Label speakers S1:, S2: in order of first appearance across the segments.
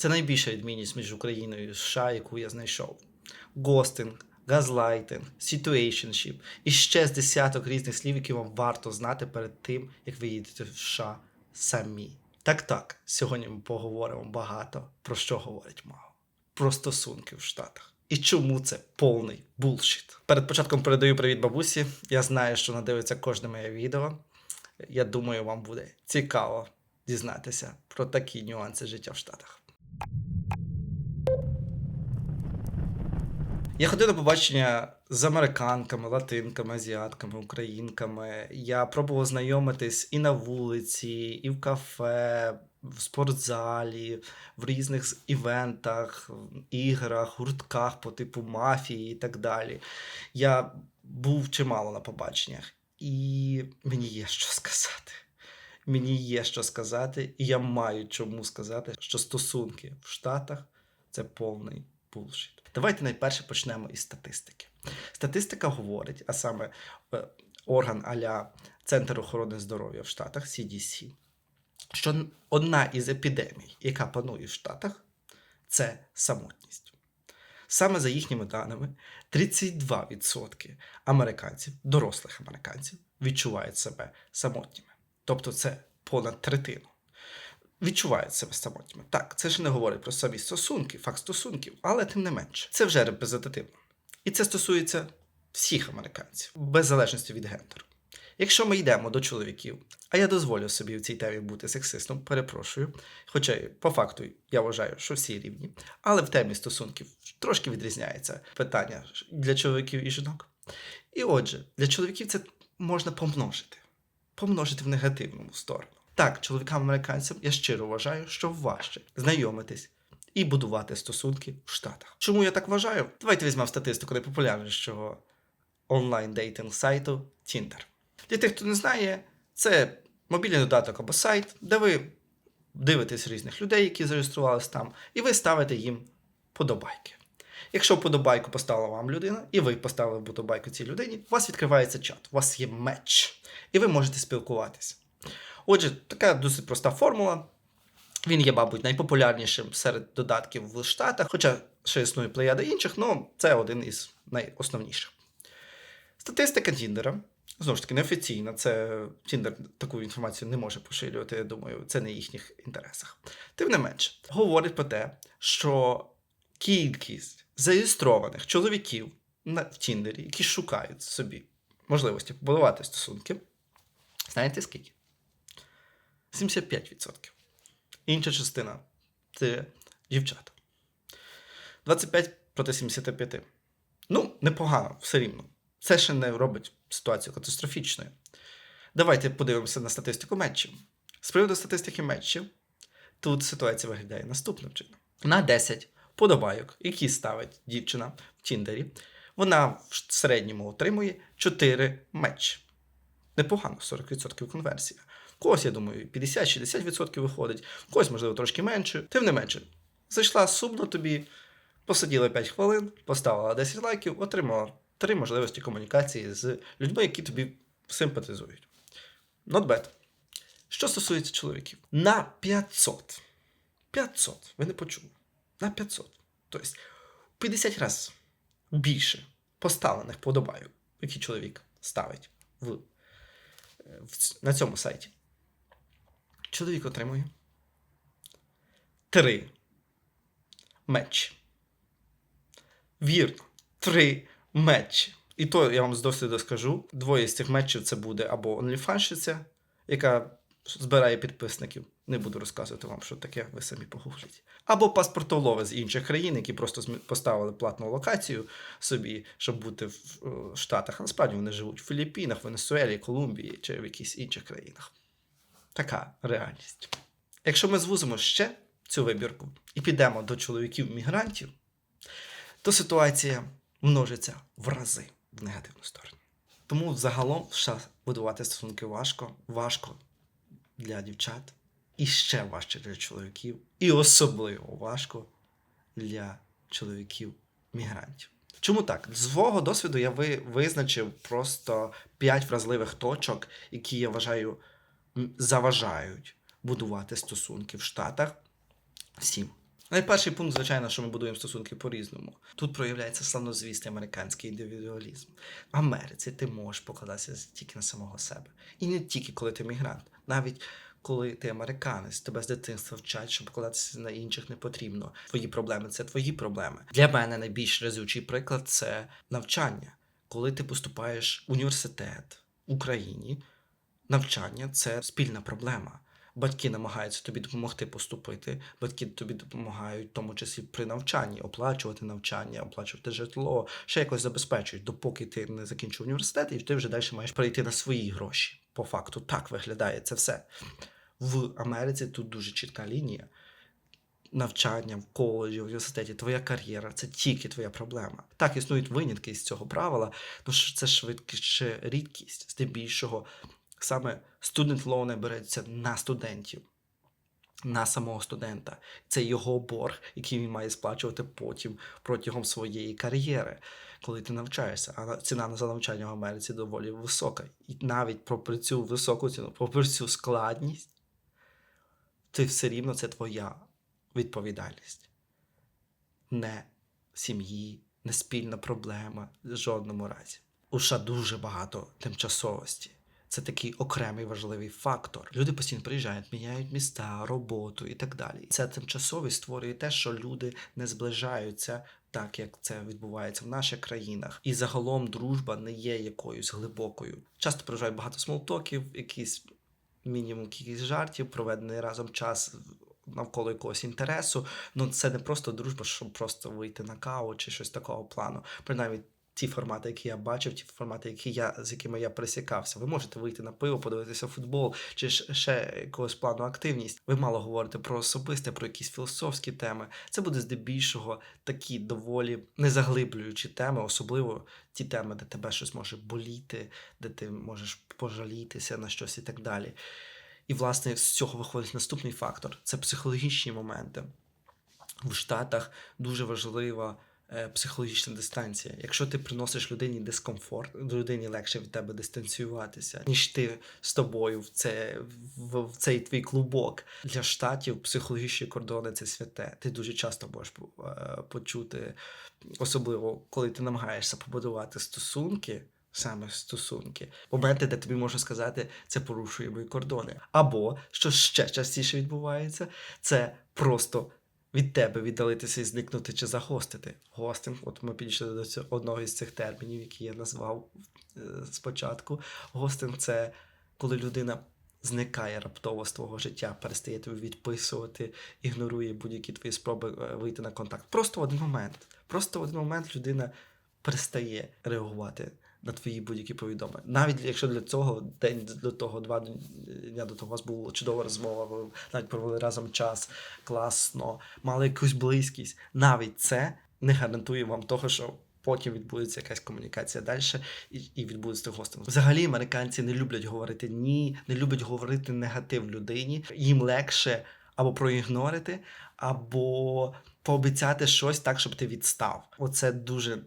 S1: Це найбільша відмінність між Україною і США, яку я знайшов. Гостинг, газлайтинг, situationship і ще з десяток різних слів, які вам варто знати перед тим, як ви їдете в США самі. Так так, сьогодні ми поговоримо багато про що говорить мало. Про стосунки в Штатах. І чому це повний булшіт. Перед початком передаю привіт бабусі. Я знаю, що вона дивиться кожне моє відео. Я думаю, вам буде цікаво дізнатися про такі нюанси життя в Штатах. Я ходив на побачення з американками, латинками, азіатками, українками. Я пробував знайомитись і на вулиці, і в кафе, в спортзалі, в різних івентах, іграх, гуртках по типу мафії і так далі. Я був чимало на побаченнях, і мені є що сказати. Мені є що сказати, і я маю чому сказати, що стосунки в Штатах це повний булшіт. Давайте найперше почнемо із статистики. Статистика говорить, а саме е, орган аля Центр охорони здоров'я в Штатах CDC, що одна із епідемій, яка панує в Штатах, це самотність. Саме за їхніми даними, 32% американців, дорослих американців, відчувають себе самотніми. Тобто це понад третину. Відчувають себе самотніми. Так, це ж не говорить про самі стосунки, факт стосунків, але тим не менше, це вже репрезентативно. І це стосується всіх американців, без залежності від гендеру. Якщо ми йдемо до чоловіків, а я дозволю собі в цій темі бути сексистом, перепрошую. Хоча по факту я вважаю, що всі рівні, але в темі стосунків трошки відрізняється питання для чоловіків і жінок. І отже, для чоловіків це можна помножити, помножити в негативному сторону. Так, чоловікам-американцям я щиро вважаю, що важче знайомитись і будувати стосунки в Штатах. Чому я так вважаю? Давайте візьмемо статистику найпопулярнішого онлайн-дейтинг сайту Tinder. Для тих, хто не знає, це мобільний додаток або сайт, де ви дивитесь різних людей, які зареєструвалися там, і ви ставите їм подобайки. Якщо вподобайку поставила вам людина, і ви поставили вподобайку цій людині, у вас відкривається чат, у вас є меч, і ви можете спілкуватися. Отже, така досить проста формула. Він є, мабуть, найпопулярнішим серед додатків в Штатах, хоча ще існує плеяда інших, але це один із найосновніших. Статистика Тіндера, знову ж таки, неофіційна. Це Тіндер таку інформацію не може поширювати, я думаю, це не їхніх інтересах. Тим не менше, говорить про те, що кількість зареєстрованих чоловіків на, Тіндері, які шукають собі можливості побудувати стосунки, знаєте скільки? 75%. Інша частина це дівчата. 25 проти 75. Ну, непогано, все рівно. Це ще не робить ситуацію катастрофічною. Давайте подивимося на статистику матчів. З приводу статистики матчів, тут ситуація виглядає наступним чином: на 10 подобайок, які ставить дівчина в Тіндері, вона в середньому отримує 4 матчі. Непогано, 40% конверсія. В Когось, я думаю, 50-60% виходить, когось, можливо, трошки менше. Тим не менше, зайшла сумно тобі, посиділа 5 хвилин, поставила 10 лайків, отримала 3 можливості комунікації з людьми, які тобі симпатизують. Not bad. Що стосується чоловіків, на 500. 500, ви не почули. На 500. Тобто, в 50 разів більше поставлених подобайок, які чоловік ставить в, е, в на цьому сайті. Чоловік отримує три матчі. Вірно, три матчі. І то я вам з досвіду скажу: двоє з цих матчів це буде або OnlyFans-щиця, яка збирає підписників. Не буду розказувати вам, що таке, ви самі погугліть. Або паспортолови з інших країн, які просто поставили платну локацію собі, щоб бути в е, Штатах. Насправді вони живуть в Філіппінах, Венесуелі, Колумбії чи в якихось інших країнах. Така реальність. Якщо ми звузимо ще цю вибірку і підемо до чоловіків-мігрантів, то ситуація множиться в рази в негативну сторону. Тому загалом в США будувати стосунки важко, важко для дівчат, і ще важче для чоловіків, і особливо важко для чоловіків-мігрантів. Чому так? З свого досвіду я ви, визначив просто 5 вразливих точок, які я вважаю заважають будувати стосунки в Штатах всім Найперший пункт, звичайно, що ми будуємо стосунки по-різному. Тут проявляється славнозвісний американський індивідуалізм. В Америці ти можеш покладатися тільки на самого себе. І не тільки коли ти мігрант, навіть коли ти американець, тебе з дитинства вчать, що покладатися на інших не потрібно. Твої проблеми це твої проблеми. Для мене найбільш разючий приклад це навчання. Коли ти поступаєш в університет в Україні, навчання це спільна проблема. Батьки намагаються тобі допомогти поступити. Батьки тобі допомагають, в тому числі при навчанні, оплачувати навчання, оплачувати житло, ще якось забезпечують, допоки ти не закінчив університет, і ти вже далі маєш перейти на свої гроші. По факту так виглядає це все. В Америці тут дуже чітка лінія. Навчання в коледжі, в університеті, твоя кар'єра це тільки твоя проблема. Так існують винятки з цього правила, що це швидкіше рідкість. Здебільшого саме студент лони береться на студентів, на самого студента. Це його борг, який він має сплачувати потім протягом своєї кар'єри, коли ти навчаєшся. А на- ціна за навчання в Америці доволі висока. І навіть попри цю високу ціну, попри цю складність, ти все рівно це твоя відповідальність. Не сім'ї, не спільна проблема в жодному разі. У США дуже багато тимчасовості. Це такий окремий важливий фактор. Люди постійно приїжджають, міняють міста, роботу і так далі. Це тимчасовість створює те, що люди не зближаються так, як це відбувається в наших країнах. І загалом дружба не є якоюсь глибокою. Часто приїжджають багато смолтоків, якісь мінімум кількість жартів, проведений разом час навколо якогось інтересу. Ну це не просто дружба, щоб просто вийти на каву чи щось такого плану. Принаймні. Ті формати, які я бачив, ті формати, які я, з якими я пересікався. Ви можете вийти на пиво, подивитися футбол чи ще якогось плану активність. Ви мало говорите про особисте, про якісь філософські теми. Це буде здебільшого такі доволі незаглиблюючі теми, особливо ті теми, де тебе щось може боліти, де ти можеш пожалітися на щось і так далі. І, власне, з цього виходить наступний фактор це психологічні моменти. В Штатах дуже важлива психологічна дистанція. Якщо ти приносиш людині дискомфорт, людині легше від тебе дистанціюватися, ніж ти з тобою в, це, в, в цей твій клубок. Для штатів психологічні кордони це святе. Ти дуже часто можеш е, почути, особливо коли ти намагаєшся побудувати стосунки. Саме стосунки, моменти, де тобі можу сказати, це порушує мої кордони. Або що ще частіше відбувається, це просто від тебе віддалитися і зникнути чи загостити. Гостинг, от ми підійшли до цього одного із цих термінів, які я назвав е, спочатку. Гостинг це коли людина зникає раптово з твого життя, перестає тобі відписувати, ігнорує будь-які твої спроби е, вийти на контакт. Просто в один момент. Просто в один момент людина перестає реагувати на твої будь-які повідомлення. Навіть якщо для цього день до того, два дня до того у вас була чудова розмова, ви навіть провели разом час, класно, мали якусь близькість. Навіть це не гарантує вам того, що. Потім відбудеться якась комунікація далі і, і відбудеться гостем. Взагалі, американці не люблять говорити ні, не люблять говорити негатив людині. Їм легше або проігнорити, або пообіцяти щось так, щоб ти відстав. Оце дуже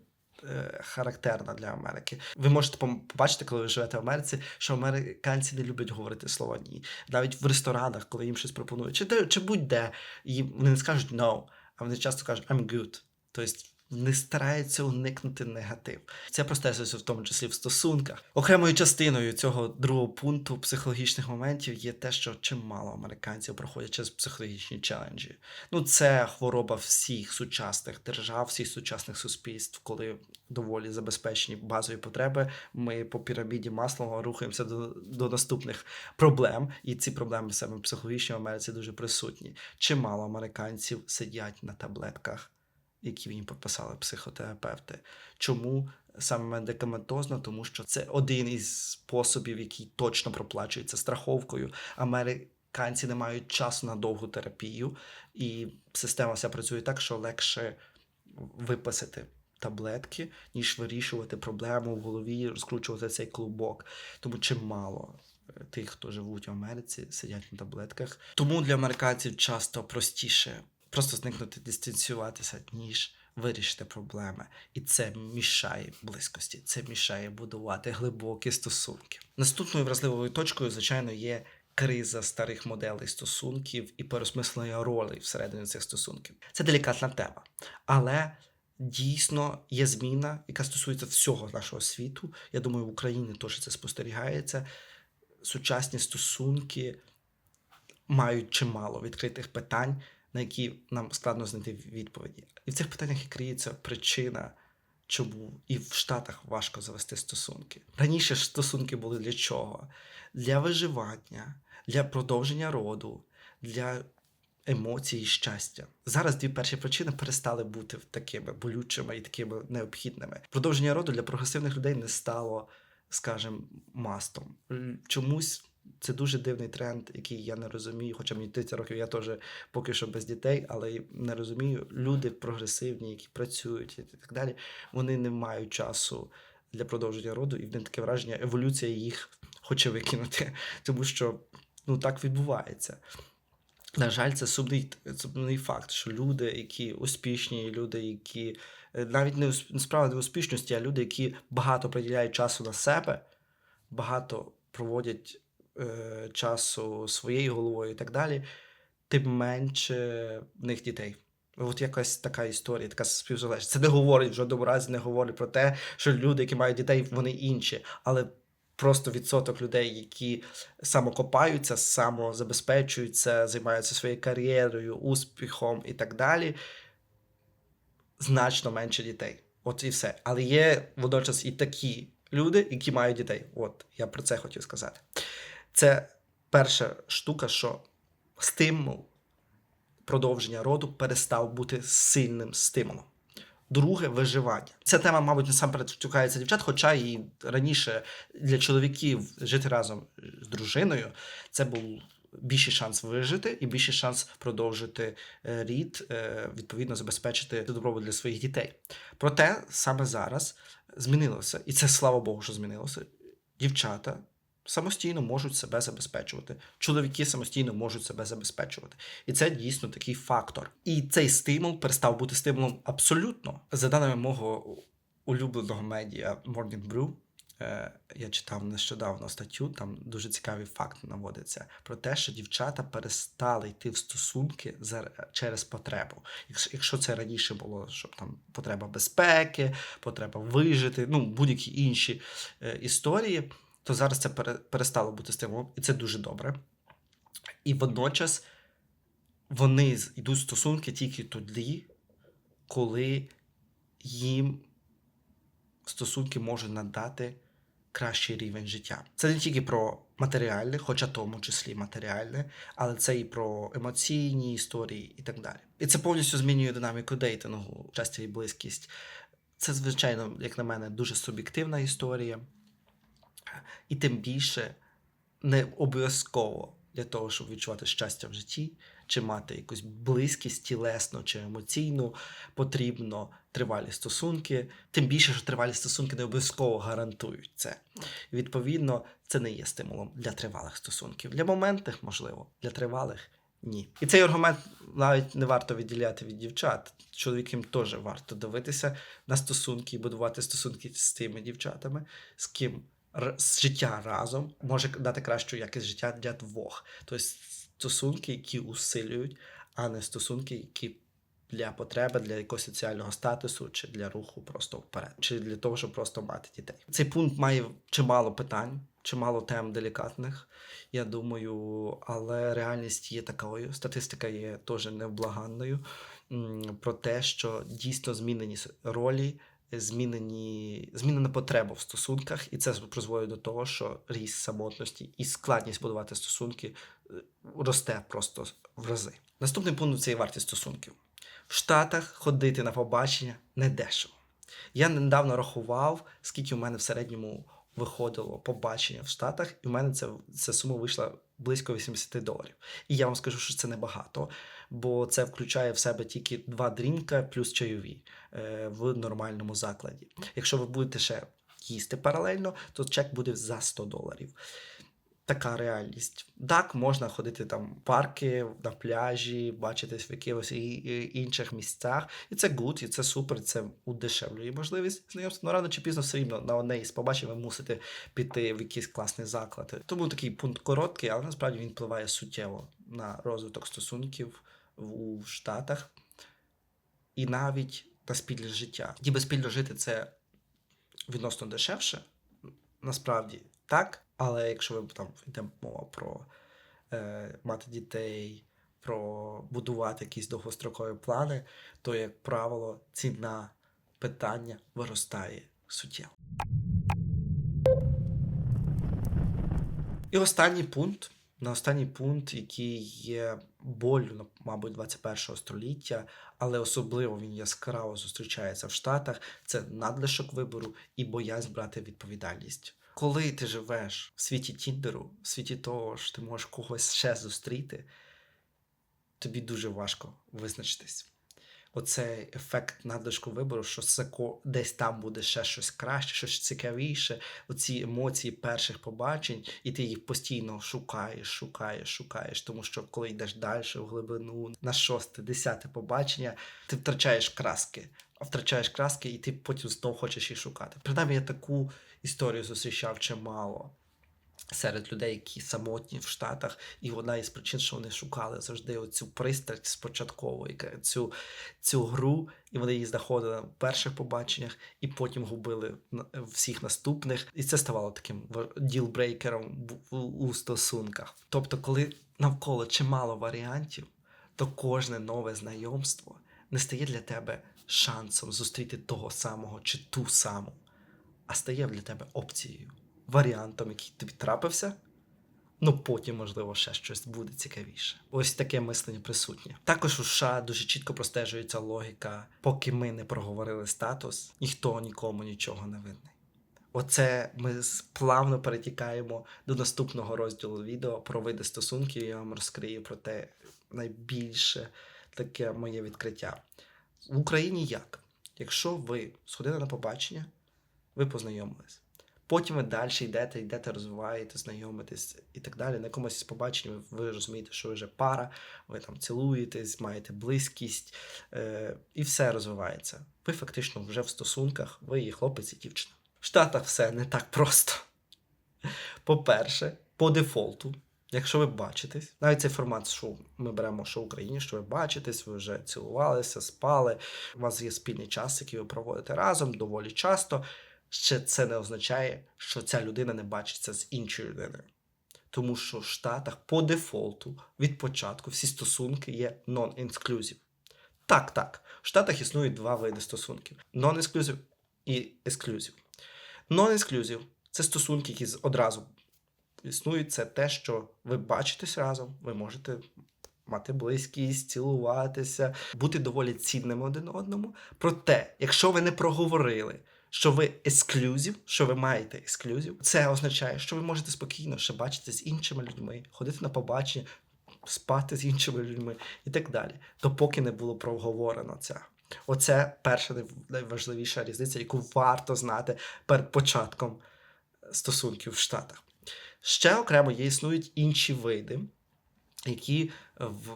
S1: е, характерно для Америки. Ви можете побачити, коли ви живете в Америці, що американці не люблять говорити слова ні. Навіть в ресторанах, коли їм щось пропонують, чи, де, чи будь-де, їм вони не скажуть no, а вони часто кажуть I'm good. Тобто не стараються уникнути негатив. Це простежується в тому числі в стосунках. Окремою частиною цього другого пункту психологічних моментів є те, що чимало американців проходять через психологічні челенджі. Ну, це хвороба всіх сучасних держав, всіх сучасних суспільств, коли доволі забезпечені базові потреби. Ми по піраміді Маслова рухаємося до, до наступних проблем, і ці проблеми саме психологічні в Америці дуже присутні. Чимало американців сидять на таблетках які їм прописали психотерапевти. Чому саме медикаментозно? Тому що це один із способів, який точно проплачується страховкою. Американці не мають часу на довгу терапію, і система вся працює так, що легше виписати. Таблетки, ніж вирішувати проблему в голові, розкручувати цей клубок. Тому чимало е, тих, хто живуть в Америці, сидять на таблетках. Тому для американців часто простіше просто зникнути, дистанціюватися, ніж вирішити проблеми. І це мішає близькості, це мішає будувати глибокі стосунки. Наступною вразливою точкою, звичайно, є криза старих моделей стосунків і переосмислення ролей всередині цих стосунків. Це делікатна тема, але дійсно є зміна, яка стосується всього нашого світу. Я думаю, в Україні теж це спостерігається. Сучасні стосунки мають чимало відкритих питань, на які нам складно знайти відповіді. І в цих питаннях і криється причина, чому і в Штатах важко завести стосунки. Раніше стосунки були для чого? Для виживання, для продовження роду, для емоцій і щастя. Зараз дві перші причини перестали бути такими болючими і такими необхідними. Продовження роду для прогресивних людей не стало, скажімо, мастом. Чомусь це дуже дивний тренд, який я не розумію, хоча мені 30 років я теж поки що без дітей, але не розумію. Люди прогресивні, які працюють і так далі, вони не мають часу для продовження роду, і в них таке враження, еволюція їх хоче викинути, тому що ну так відбувається. На жаль, це сумний, сумний факт, що люди, які успішні, люди, які е, навіть не справа не успішності, а люди, які багато приділяють часу на себе, багато проводять е, часу своєю головою і так далі, тим менше в них дітей. От якась така історія, така співзалежність. Це не говорить в жодному разі, не говорить про те, що люди, які мають дітей, вони інші. Але просто відсоток людей, які самокопаються, самозабезпечуються, займаються своєю кар'єрою, успіхом і так далі, значно менше дітей. От і все. Але є водночас і такі люди, які мають дітей. От я про це хотів сказати. Це перша штука, що стимул продовження роду перестав бути сильним стимулом. Друге виживання. Ця тема, мабуть, насамперед втюкається дівчат, хоча і раніше для чоловіків жити разом з дружиною це був більший шанс вижити і більший шанс продовжити е, рід, е, відповідно забезпечити добробут для своїх дітей. Проте саме зараз змінилося, і це слава Богу, що змінилося. Дівчата самостійно можуть себе забезпечувати. Чоловіки самостійно можуть себе забезпечувати. І це дійсно такий фактор. І цей стимул перестав бути стимулом абсолютно. За даними мого улюбленого медіа Morning Brew, е, я читав нещодавно статтю, там дуже цікавий факт наводиться про те, що дівчата перестали йти в стосунки за, через потребу. Якщо це раніше було, щоб там потреба безпеки, потреба вижити, ну будь-які інші е, історії, то зараз це перестало бути стимулом, і це дуже добре. І водночас вони йдуть стосунки тільки тоді, коли їм стосунки можуть надати кращий рівень життя. Це не тільки про матеріальне, хоча в тому числі матеріальне, але це і про емоційні історії і так далі. І це повністю змінює динаміку дейтингу, щастя і близькість. Це, звичайно, як на мене, дуже суб'єктивна історія. І тим більше не обов'язково для того, щоб відчувати щастя в житті, чи мати якусь близькість тілесну чи емоційну, потрібно тривалі стосунки. Тим більше, що тривалі стосунки не обов'язково гарантують це. І, відповідно, це не є стимулом для тривалих стосунків. Для моментних, можливо, для тривалих ні. І цей аргумент навіть не варто відділяти від дівчат. Чоловікам теж варто дивитися на стосунки і будувати стосунки з тими дівчатами, з ким життя разом може дати кращу якість життя для двох. Тобто стосунки, які усилюють, а не стосунки, які для потреби, для якогось соціального статусу, чи для руху просто вперед, чи для того, щоб просто мати дітей. Цей пункт має чимало питань, чимало тем делікатних, я думаю, але реальність є такою. Статистика є теж невблаганною про те, що дійсно змінені ролі змінені, змінена потреба в стосунках, і це призводить до того, що ріст самотності і складність будувати стосунки е, росте просто в рази. Наступний пункт це є вартість стосунків. В Штатах ходити на побачення не дешево. Я недавно рахував, скільки у мене в середньому виходило побачення в Штатах, і в мене це, ця сума вийшла близько 80 доларів. І я вам скажу, що це небагато, бо це включає в себе тільки два дрінка плюс чайові е, в нормальному закладі. Якщо ви будете ще їсти паралельно, то чек буде за 100 доларів. Така реальність. Так, можна ходити там в парки, на пляжі, бачитись в якихось інших місцях. І це гуд, і це супер, це удешевлює можливість знайомства. Ну рано чи пізно все рівно на одне із побачень ви мусите піти в якийсь класний заклад. Тому такий пункт короткий, але насправді він впливає суттєво на розвиток стосунків у Штатах і навіть на спільне життя. Ніби спільно жити це відносно дешевше, насправді так. Але якщо ви там йде мова про е, мати дітей, про будувати якісь довгострокові плани, то, як правило, ціна питання виростає суттєво. І останній пункт. На останній пункт, який є болю, мабуть, 21 століття, але особливо він яскраво зустрічається в Штатах, це надлишок вибору і боязнь брати відповідальність. Коли ти живеш в світі Тіндеру, в світі того, що ти можеш когось ще зустріти, тобі дуже важко визначитись. Оцей ефект надлишку вибору, що десь там буде ще щось краще, щось цікавіше, оці емоції перших побачень, і ти їх постійно шукаєш, шукаєш, шукаєш. Тому що коли йдеш далі в глибину на шосте, десяте побачення, ти втрачаєш краски. А втрачаєш краски, і ти потім знову хочеш їх шукати. Принаймні, я таку історію зустрічав чимало серед людей, які самотні в Штатах, і одна із причин, що вони шукали завжди оцю пристрасть спочатково, яка- цю, цю гру, і вони її знаходили в перших побаченнях, і потім губили всіх наступних. І це ставало таким ділбрейкером у стосунках. Тобто, коли навколо чимало варіантів, то кожне нове знайомство не стає для тебе шансом зустріти того самого чи ту саму, а стає для тебе опцією, варіантом, який тобі трапився. Ну, потім, можливо, ще щось буде цікавіше. Ось таке мислення присутнє. Також у США дуже чітко простежується логіка, поки ми не проговорили статус, ніхто нікому нічого не винний. Оце ми плавно перетікаємо до наступного розділу відео про види стосунків. Я вам розкрию про те найбільше таке моє відкриття. В Україні як? Якщо ви сходили на побачення, ви познайомились. Потім ви далі йдете, йдете, розвиваєте, знайомитесь і так далі. На якомусь із ви, розумієте, що ви вже пара, ви там цілуєтесь, маєте близькість, е, і все розвивається. Ви фактично вже в стосунках, ви є хлопець і дівчина. В Штатах все не так просто. По-перше, по дефолту, якщо ви бачитесь, навіть цей формат, що ми беремо, що в Україні, що ви бачитесь, ви вже цілувалися, спали, у вас є спільний час, який ви проводите разом доволі часто. Ще це не означає, що ця людина не бачиться з іншою людиною. Тому що в Штатах по дефолту від початку всі стосунки є non-exclusive. Так, так. В Штатах існують два види стосунків: non-exclusive і exclusive. Non-exclusive – це стосунки, які одразу існують. Це те, що ви бачитесь разом, ви можете мати близькість, цілуватися, бути доволі цінними один одному. Проте, якщо ви не проговорили, що ви ексклюзив, що ви маєте ексклюзив, це означає, що ви можете спокійно ще бачити з іншими людьми, ходити на побачення, спати з іншими людьми і так далі, допоки не було проговорено це. Оце перша найважливіша різниця, яку варто знати перед початком стосунків в Штатах. Ще окремо є існують інші види, які в,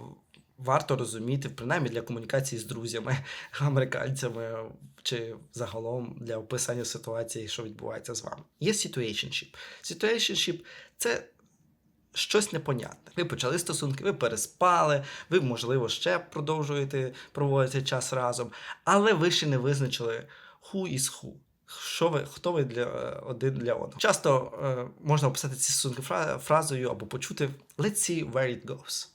S1: варто розуміти, принаймні для комунікації з друзями, американцями чи загалом для описання ситуації, що відбувається з вами. Є situationship. Situationship – це щось непонятне. Ви почали стосунки, ви переспали, ви, можливо, ще продовжуєте проводити час разом, але ви ще не визначили who is who. Що ви, хто ви для е, один для одного? Часто е, можна описати ці стосунки фразою або почути Let's see where it goes.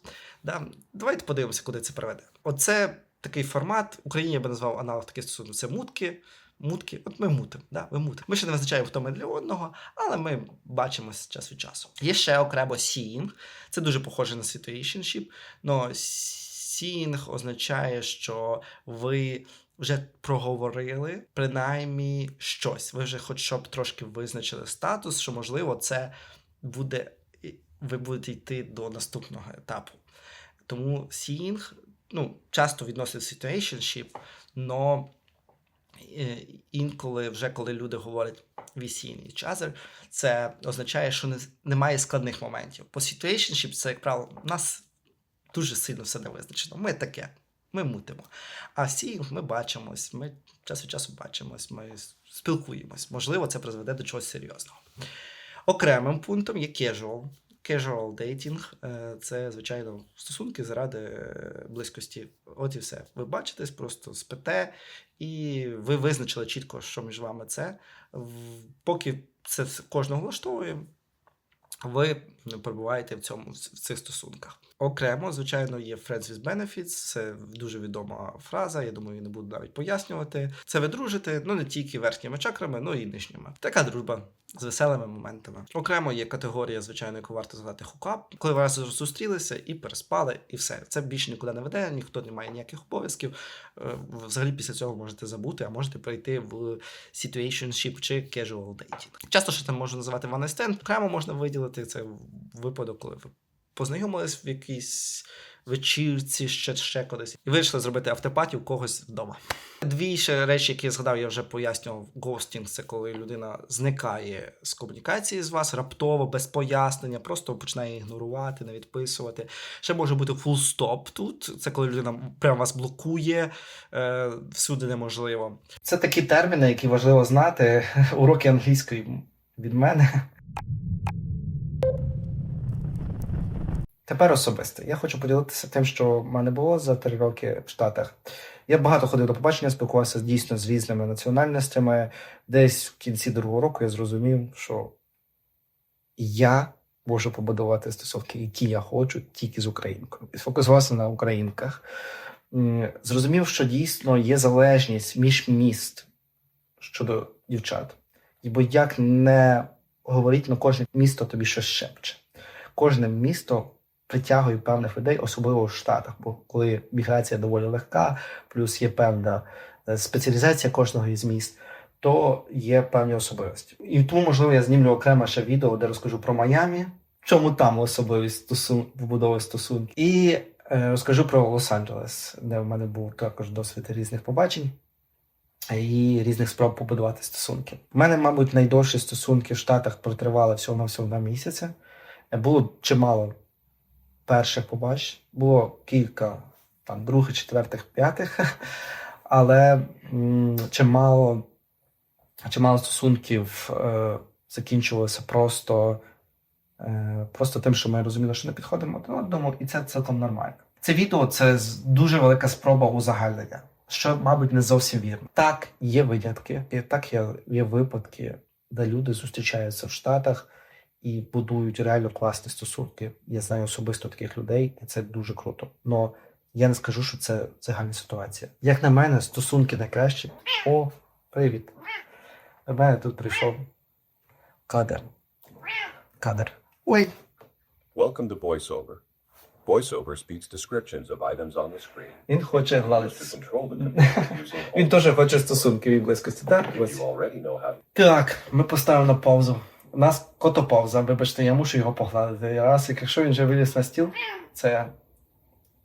S1: Да? Давайте подивимося, куди це приведе. Оце такий формат. В Україні я би назвав аналог таких стосунків. Це мутки. Мутки, от ми мутимо, да, ви мутимо. Ми ще не визначаємо, хто ми для одного, але ми бачимося час від часу. Є ще окремо seeing. Це дуже похоже на situationship, але seeing означає, що ви вже проговорили принаймні щось. Ви вже хоч щоб трошки визначили статус, що можливо це буде, ви будете йти до наступного етапу. Тому seeing, ну, часто відносить situationship, но Е, Інколи, вже коли люди говорять we see in each other, це означає, що не, немає складних моментів. По situationship це, як правило, у нас дуже сильно все не визначено. Ми таке, ми мутимо. А seeing ми бачимось, ми час від часу бачимось, ми спілкуємось. Можливо, це призведе до чогось серйозного. Окремим пунктом є casual. Casual dating е, це, звичайно, стосунки заради е, близькості. От і все. Ви бачитесь, просто спите, і ви визначили чітко, що між вами це. Поки це кожного влаштовує, ви перебуваєте в цьому в цих стосунках. Окремо, звичайно, є Friends with Benefits, це дуже відома фраза. Я думаю, не буду навіть пояснювати. Це ви дружите, ну не тільки верхніми чакрами, ну і нижніми. Така дружба з веселими моментами. Окремо є категорія, звичайно, яку варто згадати хукап, коли ви раз зустрілися і переспали, і все. Це більше нікуди не веде, ніхто не має ніяких обов'язків. Е, Взагалі після цього можете забути, а можете прийти в situationship чи casual dating. Часто що там можна називати one night stand. Окремо можна виділити це випадок, коли ви познайомились в якійсь вечірці, ще, ще кудись, і вирішили зробити автопаті у когось вдома. Дві ще речі, які я згадав, я вже пояснював. Ghosting – це коли людина зникає з комунікації з вас раптово, без пояснення, просто починає ігнорувати, не відписувати. Ще може бути stop тут. Це коли людина прямо вас блокує, е, всюди неможливо. Це такі терміни, які важливо знати. Уроки англійської від мене. Тепер особисто. Я хочу поділитися тим, що в мене було за три роки в Штатах. Я багато ходив до побачення, спілкувався дійсно з різними національностями. Десь в кінці другого року я зрозумів, що я можу побудувати стосунки, які я хочу, тільки з українкою. І сфокусувався на українках. Зрозумів, що дійсно є залежність між міст щодо дівчат. Бо як не говорить, на кожне місто тобі щось шепче. Кожне місто притягує певних людей, особливо в Штатах, бо коли міграція доволі легка, плюс є певна е, спеціалізація кожного із міст, то є певні особливості. І тому, можливо, я знімлю окреме ще відео, де розкажу про Майамі, чому там особливість стосун... вбудови стосунків, і е, розкажу про Лос-Анджелес, де в мене був також досвід різних побачень. І різних спроб побудувати стосунки. У мене, мабуть, найдовші стосунки в Штатах протривали всього на всього два місяці. Було чимало перших побачень, було кілька там других, четвертих, п'ятих, але чимало, чимало стосунків е, закінчувалося просто, е, просто тим, що ми розуміли, що не підходимо один одному, і це цілком нормально. Це відео це дуже велика спроба узагальнення, що, мабуть, не зовсім вірно. Так, є винятки, і так є, є випадки, де люди зустрічаються в Штатах і будують реально класні стосунки. Я знаю особисто таких людей, і це дуже круто. Но я не скажу, що це загальна ситуація. Як на мене, стосунки найкращі. О, привіт. До мене тут прийшов кадр. Кадр. Ой,
S2: Welcome to VoiceOver. VoiceOver speaks descriptions of items on the screen.
S1: він хоче гладитися. Він теж хоче стосунків і близькості. Так, ось. Так, ми поставимо на паузу. У нас котоповза, вибачте, я мушу його погладити. Раз, якщо він вже виліз на стіл, це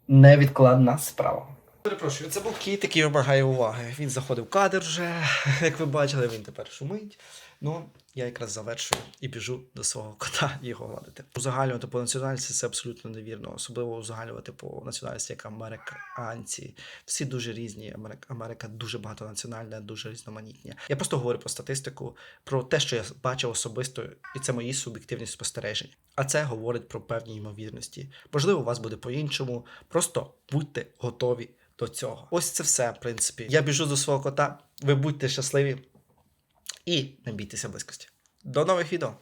S1: невідкладна справа. Перепрошую, це був кіт, який вимагає уваги. Він заходив в кадр вже, як ви бачили, він тепер шумить. Ну, я якраз завершую і біжу до свого кота його гладити. Узагальнювати по національності це абсолютно невірно, особливо узагальнювати по національності, як американці. Всі дуже різні. Америка, Америка дуже багатонаціональна, дуже різноманітня. Я просто говорю про статистику, про те, що я бачив особисто, і це мої суб'єктивні спостереження. А це говорить про певні ймовірності. Можливо, у вас буде по-іншому. Просто будьте готові до цього. Ось це все, в принципі. Я біжу до свого кота. Ви будьте щасливі і не бійтеся близькості. До нових відео.